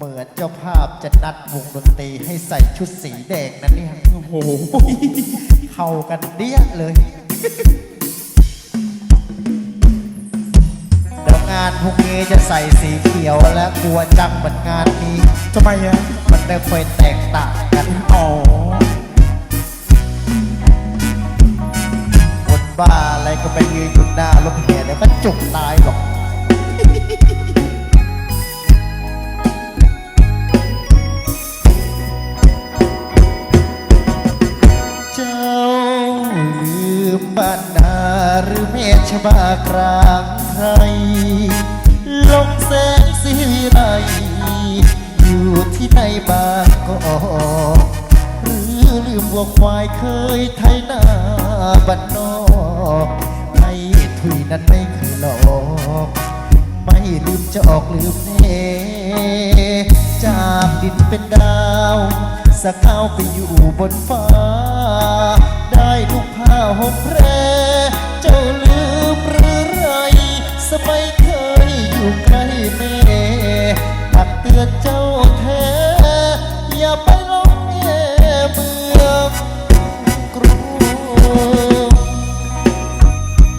เหมือนเจ้าภาพจะนัดวงดนตรีให้ใส่ชุดสีแดงนะเนี่ย โอ้โห เข้ากันเดี้ยเลย เดี๋ยวงานพรุ่งนี้จะใส่สีเขียวและกลัวจังเหมือนงานนี้ ทำไมอะมันไม่ค่อยแตกต่างกันอ๋อคนบ้าอะไรก็ไปยืนอยู่หน้ารถแห่เดี๋ยวก็จุกตายหรอก หรือเมฆชบากลางใคร ลงแสงสีไรอยู่ที่ในบางกอกหรือลืมวัวควายเคยไทยนาบ้านนอกให้ถุยนั้นไม่เคยหลอกไม่ลืมจะออกลืมเนจากดินเป็นดาวสักเอาไปอยู่บนฟ้า ได้ลูกผ้าห่มแพร เจ้าลืมหรือไรสมัยเคยอยู่ใกล้แม่ตักเตือนเจ้าแท้อย่าไปลงแง่เมืองกรุง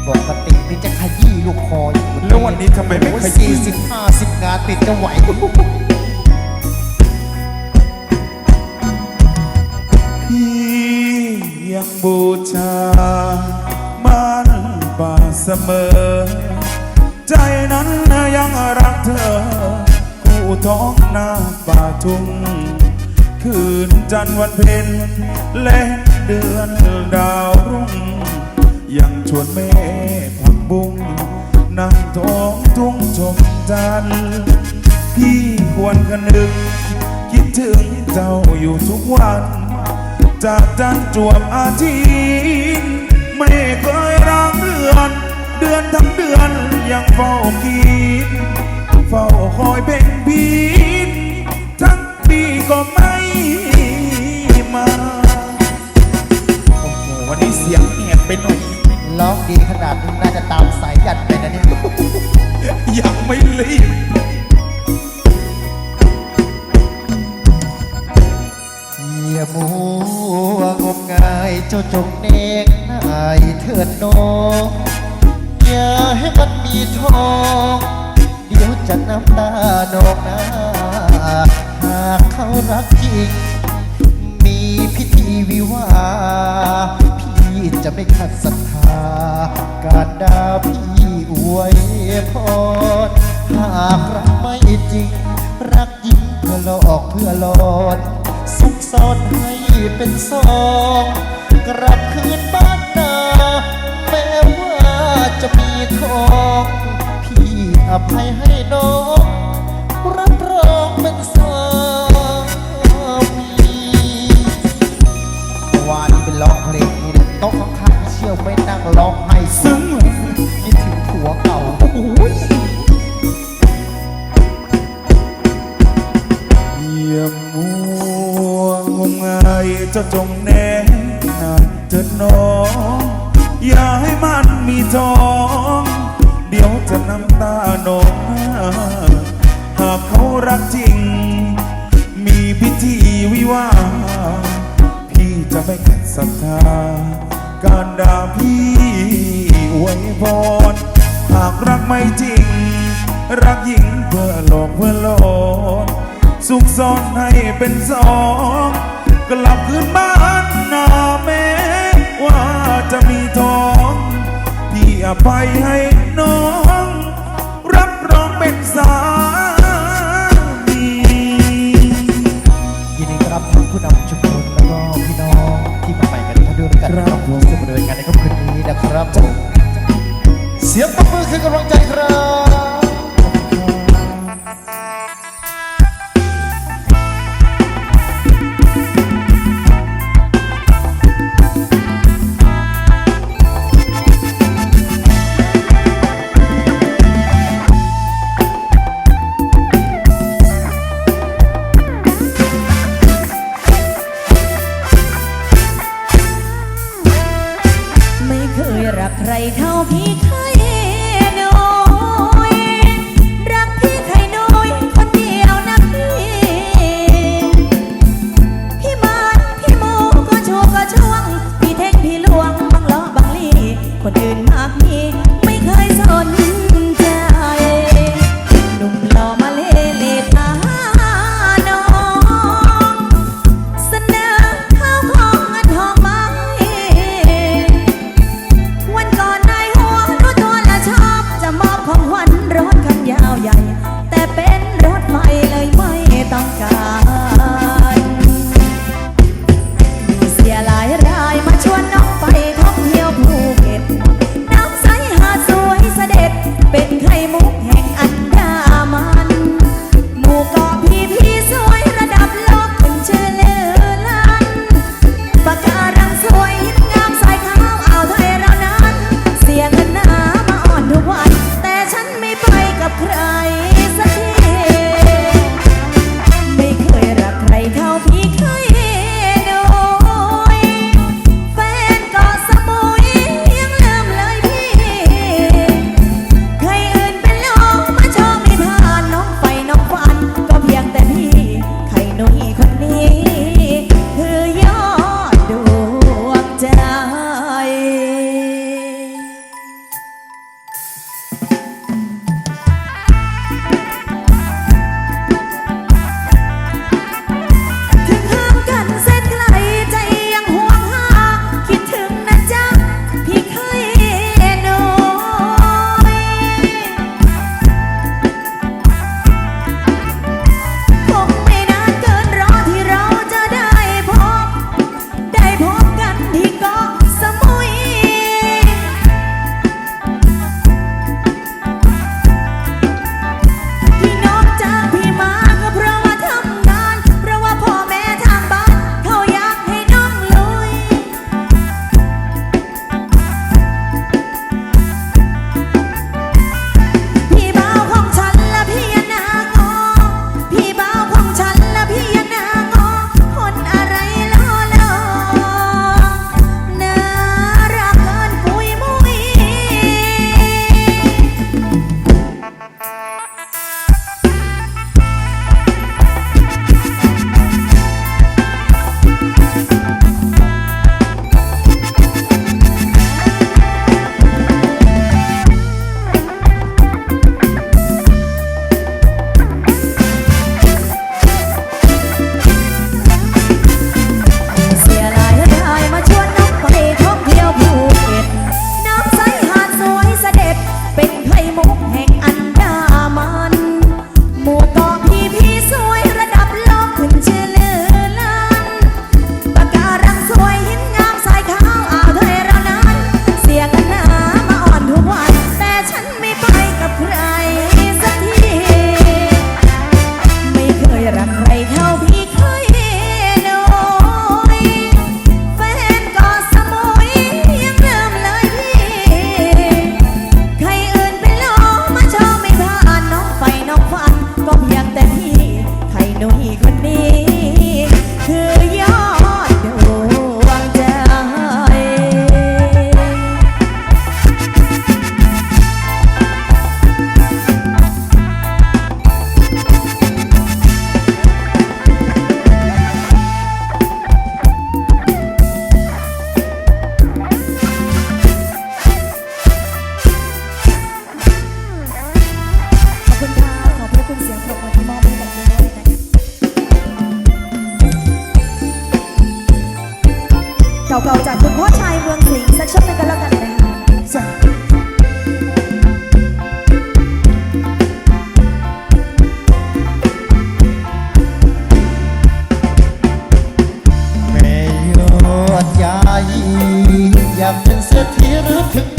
ปกตินี่จะขยี้ลูกคออยู่แล้ววันนี้ทำไมไม่ขยี้สี่สิบห้าสิบงานติดจะไหว วันเพ็ญและเดือนดาวรุ่ง ยังชวนแม่ผักบุ้งนั่งท้องทุ่งชมจันทร์พี่ควรกันนึก คิดถึงเจ้าอยู่ทุกวัน จากจันทร์จวบอาทิตย์ไม่เคยร้างเดือน เดือนทั้งเดือนยังเฝ้าคิดเฝ้าคอยเบ่งบินทั้งปีก็ไม่ มา โอ้โห วันนี้เสียงแหบไปหน่อย ร้องดีขนาดนี้น่าจะตามสายยันไปนะเนี่ยยังไม่รีบ อย่ามัวงมงายเจ้าจงเนกนายเถิดน้องอย่าให้มันมีทอง เดี๋ยวจะน้ำตานองหน้าหากเขารักจริงมี พิธีวิวาพี่จะไม่ขัดศรัทธา การดาพี่อวยพรหากรักไม่จริง รักยิงเพื่อหลอกเพื่อหลอนซุกซ่อนให้เป็นซองกลับคืนบ้านนาแม้ว่าจะมีทองพี่อภัยให้น้องรับรองเป็นสามี เจ้าจงแน่นานเถิดน้อง อย่าให้มันมีทอง เดี๋ยวจะน้ำตาโนองหากเขารักจริง มีพิธีวิวาพี่จะไม่ขัดศรัทธา การด่าพี่อวยพรหากรักไม่จริง รักหญิงเพื่อหลอกเพื่อหลอน สุขซ่อนให้เป็นสองกลับคืนบ้านนาแม่ว่าจะมีทองพี่อภัยให้น้อง รับรองเป็นสามียินดีต้อนรับท่านผู้นำชุมชนแล้วก็พี่น้องที่มาใหม่กันทุกท่านด้วยกันนะครับผมซึ่งบริเวณงานในค่ำคืนนี้นะครับผมเสียงปรบมือคือกำลังใจครับ في ستيرتك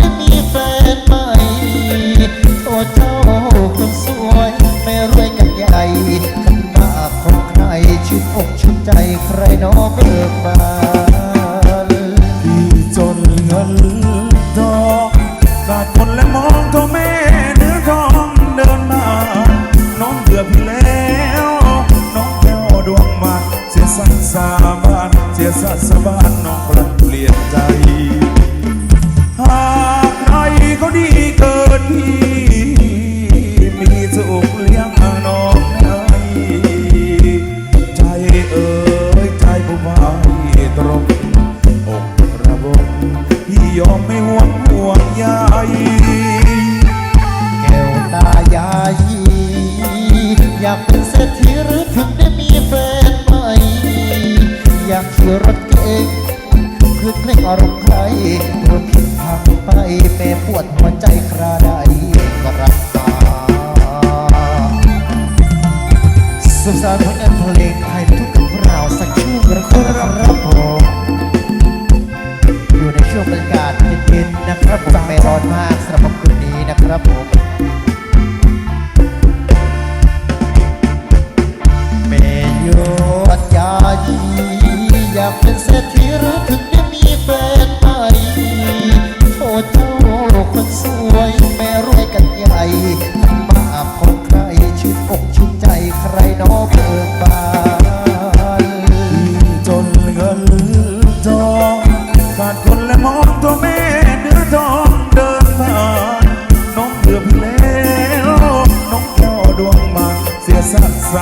าศเย็นๆนะครับผมไม่ร้อนมากสำหรับคืนนี้นะครับผม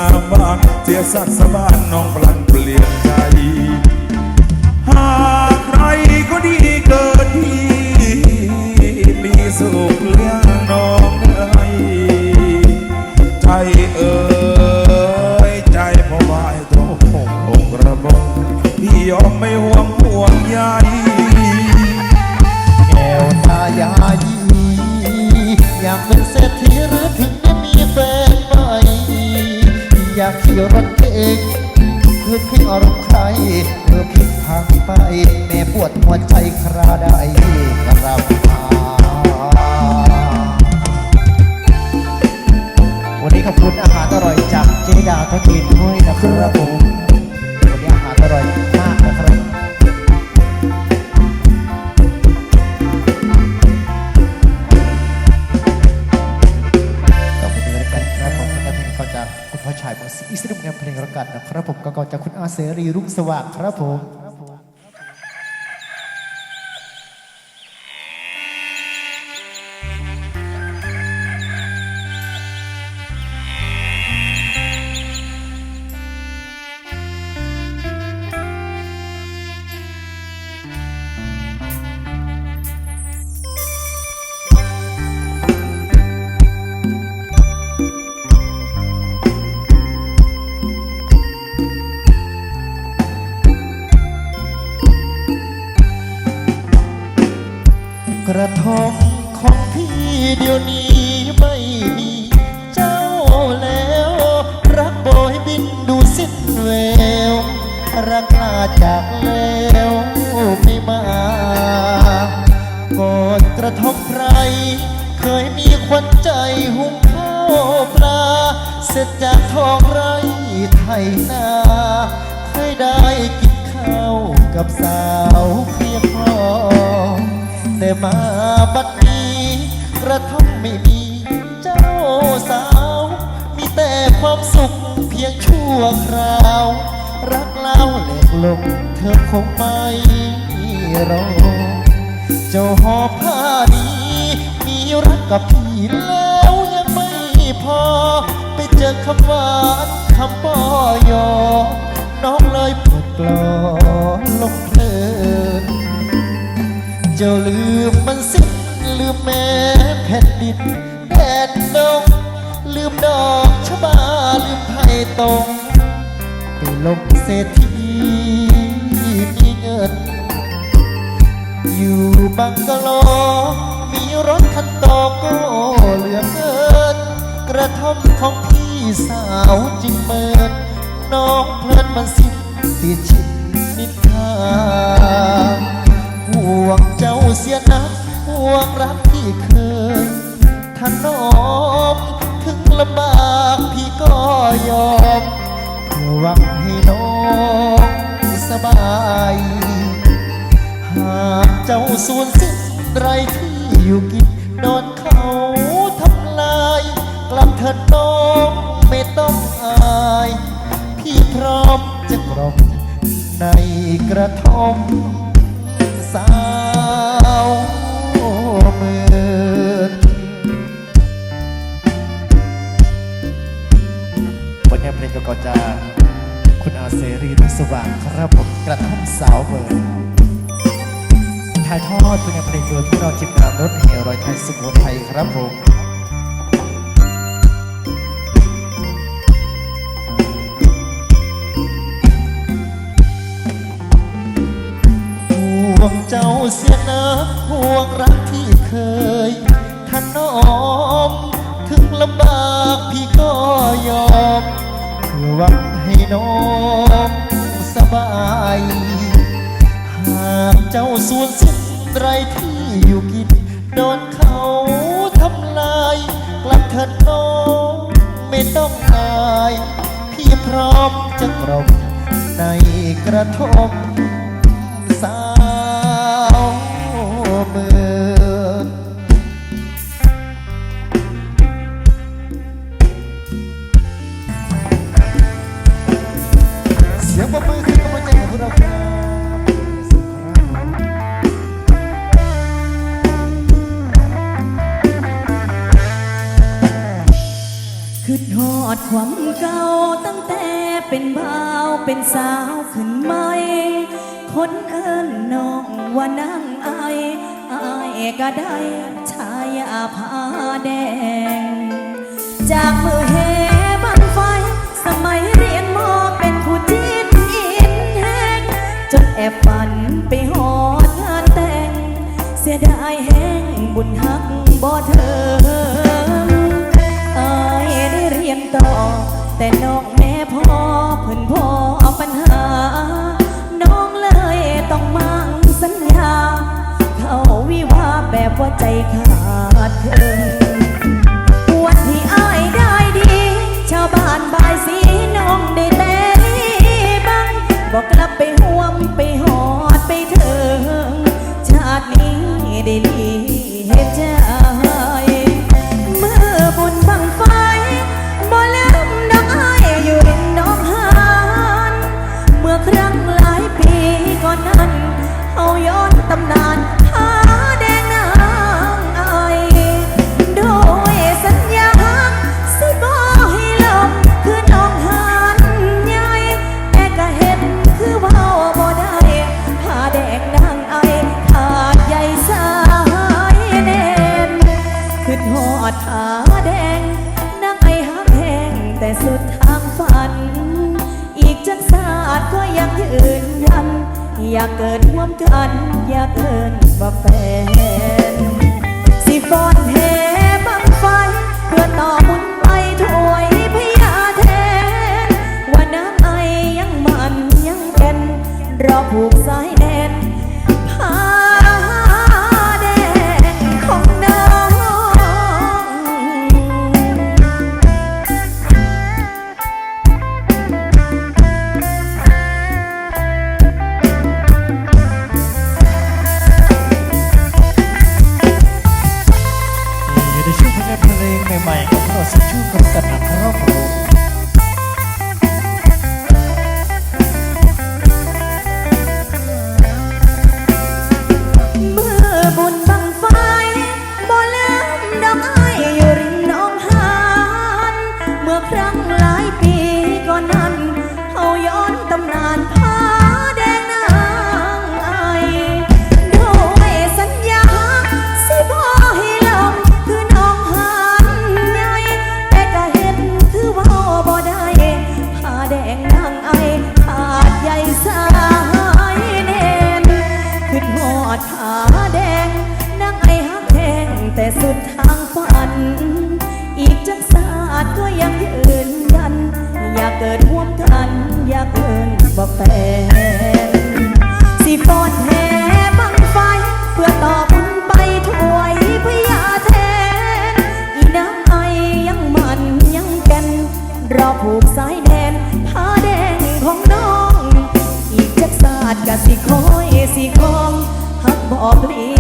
สาบานเสียสัตว์สบานน้องพลันเปลี่ยนใจหากใครก็ดีเกินที่มีสุขเลี้ยงน้องได้ใจเอ่ยใจพอไหวตรงองค์ระบงพี่ยอมไม่ห่วงห่วงใยแก้วตายายีอยากเป็นเศรษฐีหรือถึงากขี่รถเองเพื่อพิงอารมณ์ใครเพื่อพิดทางไป แม่ปวดหัวใจคราไดกระมาวันนี้ขอบคุณอาหารอร่อยจากเจดาทกินด้วยนะครับผม ครับผมก็จากคุณอาเสรีรุ่งสว่างครับผม กอดกระทงใคร เคยมีควันใจหุงข้าวปลา เสร็จจากทองไรไทยนาเคยได้กินข้าวกับสาวเพียงพอแต่มาบัดนี้ กระทบไม่มีเจ้าสาว มีแต่ความสุขเพียงชั่วคราว รักเล่าเล็กลงเธอคงไม่รอ เจ้าหอบผ้านี้มีรักกับพี่แล้วยังไม่พอ ไปเจอคำหวานคำป้อยอ น้องเลยปิดกลอลงเพลินเจ้าลืมมันสิลืมแม่แผ่นดินแดนดงลืมดอกชะบาลืมไผ่ตรงไปลงเศรษฐีมีเงิน อยู่บังกะโล มีรถคันโตก็เหลือเกิน กระท่อมของพี่สาวจึงเมินน้องเพลินมันสิ้นติดชิดนินทาห่วงเจ้าเสียนักห่วงรักที่เคยถนอมถึงลำบากพี่ก็ยอมเพื่อหวังให้น้องสบาย หากเจ้าสูญสิ้นไรที่อยู่กินโดนเขาทำลาย กลับเถิดน้องไม่ต้องอาย พี่พร้อมจะกรอบในกระท่อมสาวเมืองบทเพลงก็จะคุณอาเสรีรุ่งสว่างครับผมกระท่อมสาวเมือง ถ่ายทอดเป็นเพลงโดยพี่เราจิมงารถเหรอยไทยสุโขทัยครับผมห่วงเจ้าเสียนะห่วงรักที่เคยถนอม ถึงลำบากพี่ก็ยอมเพื่อหวังให้น้องสบาย หากเจ้าสูญสิ้น ไรที่อยู่กิน โดนเขาทำลาย กลับเถิดน้องไม่ต้องอาย พี่พร้อมจะกรบในกระทง บาวเป็นสาวขึ้นไหม คนเอิ้นน้องว่านั่งอายอายก็ได้ชายาผ้าแดง จากมือเฮบันไฟ สมัยเรียนมอเป็นผู้จีนอินแหงจนแอบฝันไปหอดงานแต่ง เสียดายแห้งบุญหักบ่เธออายได้เรียนต่อแต่น้อง พ่อพ่นพ่อปัญหา น้องเลยต้องมั่งสัญญา เข้าวิวาแบบว่าใจขาดเถินวัที่อได้ดี ชาวบ้านบายสีน้องได้แต่บังบอกกลับไปันอย่าเกินบ่แฟน ผูกสายแดนผ้าแดงของน้อง อีกจักศาสตร์กะสิคอยสิคองหักบอกลี